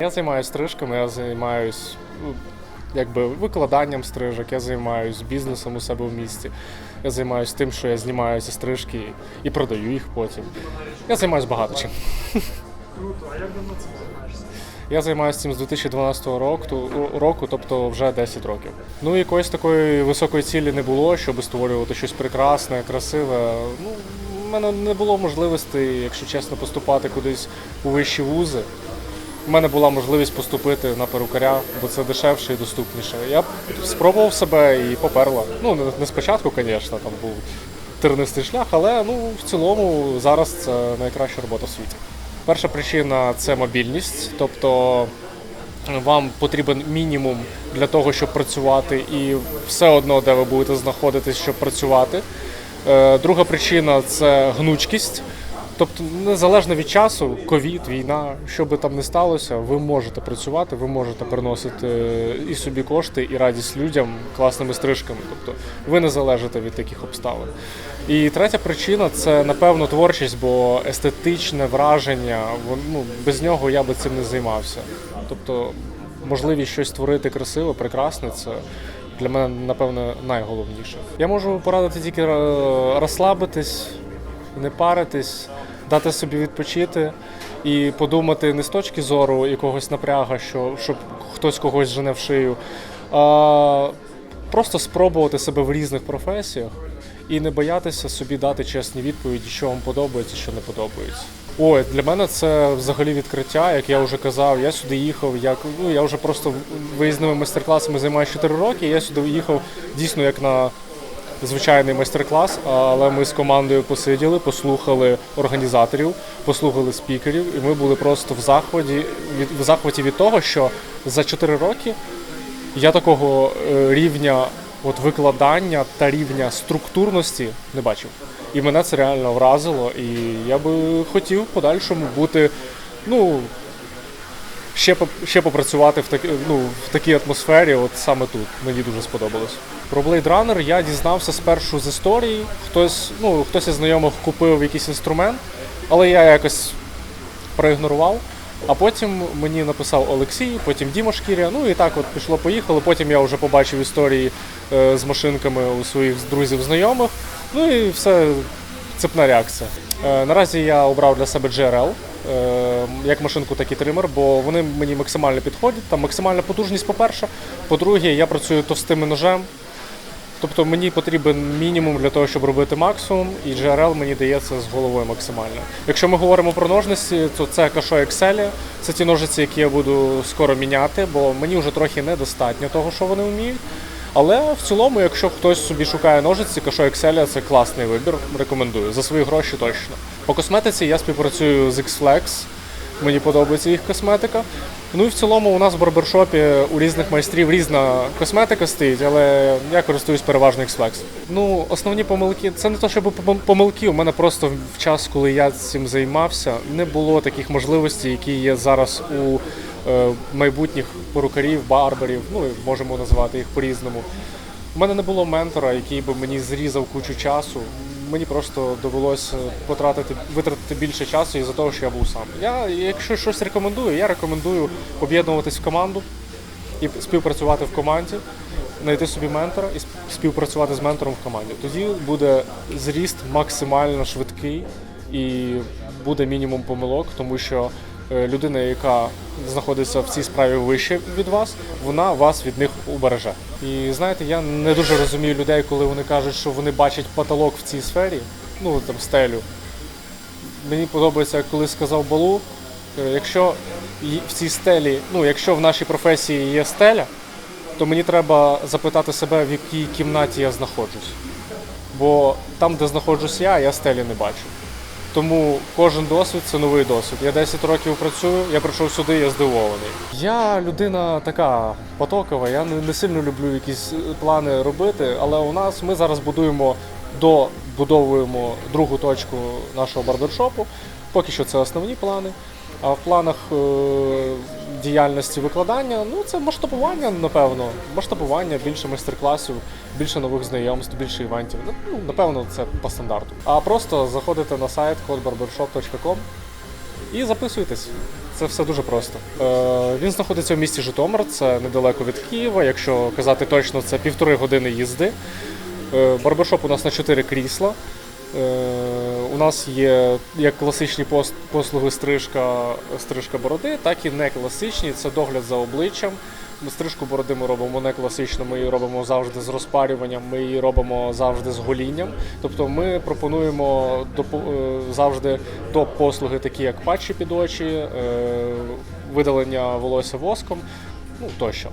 Я займаюся стрижками, я займаюся якби викладанням стрижок, я займаюся бізнесом у себе в місті. Я займаюся тим, що я знімаю зі стрижки і продаю їх потім. Я займаюся багато чим. Круто, а як давно цим займаєшся? Я займаюся цим з 2012 року, року, тобто вже 10 років. Ну якоїсь такої високої цілі не було, щоб створювати щось прекрасне, красиве. Ну, мене не було можливості, якщо чесно, поступати кудись у вищі вузи. У мене була можливість поступити на перукаря, бо це дешевше і доступніше. Я спробував себе і поперла. Ну, не- спочатку, звісно, там був тернистий шлях, але ну, в цілому зараз це найкраща робота в світі. Перша причина це мобільність, тобто вам потрібен мінімум для того, щоб працювати, і все одно, де ви будете знаходитись, щоб працювати. Е, Друга причина це гнучкість. Тобто, незалежно від часу, ковід, війна, що би там не сталося, ви можете працювати, ви можете приносити і собі кошти, і радість людям класними стрижками. Тобто ви не залежите від таких обставин. І третя причина це напевно творчість, бо естетичне враження, ну, без нього я би цим не займався. Тобто, можливість щось створити красиве, прекрасне, це для мене, напевно, найголовніше. Я можу порадити тільки е, розслабитись, не паритись, дати собі відпочити і подумати не з точки зору якогось напряга, що щоб хтось когось жене в шию, а просто спробувати себе в різних професіях і не боятися собі дати чесні відповіді, що вам подобається, що не подобається. Ой, для мене це взагалі відкриття, як я вже казав. Я сюди їхав, як ну я вже просто виїзними майстер-класами займаюся 4 роки. Я сюди їхав дійсно як на звичайний майстер-клас, але ми з командою посиділи, послухали організаторів, послухали спікерів, і ми були просто в захваті від в захваті від того, що за 4 роки я такого е, рівня от викладання та рівня структурності не бачив. І мене це реально вразило. І я би хотів в подальшому бути, ну. Ще ще попрацювати в так, ну, в такій атмосфері, от саме тут. Мені дуже сподобалось. Про Blade Runner я дізнався спершу з історії. Хтось, ну, хтось із знайомих купив якийсь інструмент, але я якось проігнорував. А потім мені написав Олексій, потім Діма Шкіря. Ну і так от пішло-поїхало. Потім я вже побачив історії е, з машинками у своїх друзів, знайомих. Ну і все цепна реакція. Е, наразі я обрав для себе е, Як машинку, так і тример, бо вони мені максимально підходять. Там максимальна потужність, по-перше. По-друге, я працюю товстим ножем. Тобто мені потрібен мінімум для того, щоб робити максимум, і GRL мені дається з головою максимально. Якщо ми говоримо про ножниці, то це Кашо Excelia. Це ті ножиці, які я буду скоро міняти, бо мені вже трохи недостатньо того, що вони вміють. Але в цілому, якщо хтось собі шукає ножиці, Кашо Excelia – це класний вибір. Рекомендую. За свої гроші точно. По косметиці я співпрацюю з X-Flex. Мені подобається їх косметика. Ну і в цілому у нас в барбершопі у різних майстрів різна косметика стоїть, але я користуюсь переважно X-Flex. Ну, основні помилки це не те, щоб помилки. У мене просто в час, коли я цим займався, не було таких можливостей, які є зараз у е, майбутніх перукарів, барберів. Ну можемо називати їх по-різному. У мене не було ментора, який би мені зрізав кучу часу. Мені просто довелося потратити витратити більше часу із-за того, що я був сам. Я, якщо щось рекомендую, я рекомендую об'єднуватись в команду і співпрацювати в команді, знайти собі ментора і співпрацювати з ментором в команді. Тоді буде зріст максимально швидкий і буде мінімум помилок, тому що е, людина, яка знаходиться в цій справі вище від вас, вона вас від них убереже. І знаєте, я не дуже розумію людей, коли вони кажуть, що вони бачать потолок в цій сфері, ну там стелю. Мені подобається, як коли сказав Балу, е, якщо в цій стелі, ну якщо в нашій професії є стеля, то мені треба запитати себе, в якій кімнаті я знаходжусь. Бо там, де знаходжусь я, я стелі не бачу. Тому кожен досвід це новий досвід. Я 10 років працюю, я прийшов сюди, я здивований. Я людина така потокова, я не, сильно люблю якісь плани робити, але у нас ми зараз будуємо добудовуємо другу точку нашого барбершопу. Поки що це основні плани. А в планах е, діяльності викладання, ну це масштабування, напевно. Масштабування, більше майстер-класів, більше нових знайомств, більше івентів. Ну, напевно, це по стандарту. А просто заходите на сайт codebarbershop.com і записуйтесь. Це все дуже просто. Е, він знаходиться в місті Житомир, це недалеко від Києва. Якщо казати точно, це півтори години їзди. Е, барбершоп у нас на 4 крісла. Е, у нас є як класичні пос- послуги стрижка, стрижка бороди, так і не класичні. Це догляд за обличчям. Стрижку бороди ми робимо не класично, ми її робимо завжди з розпарюванням, ми її робимо завжди з голінням. Тобто ми пропонуємо е, завжди топ-послуги, такі як патчі під очі, е, видалення волосся воском, ну тощо.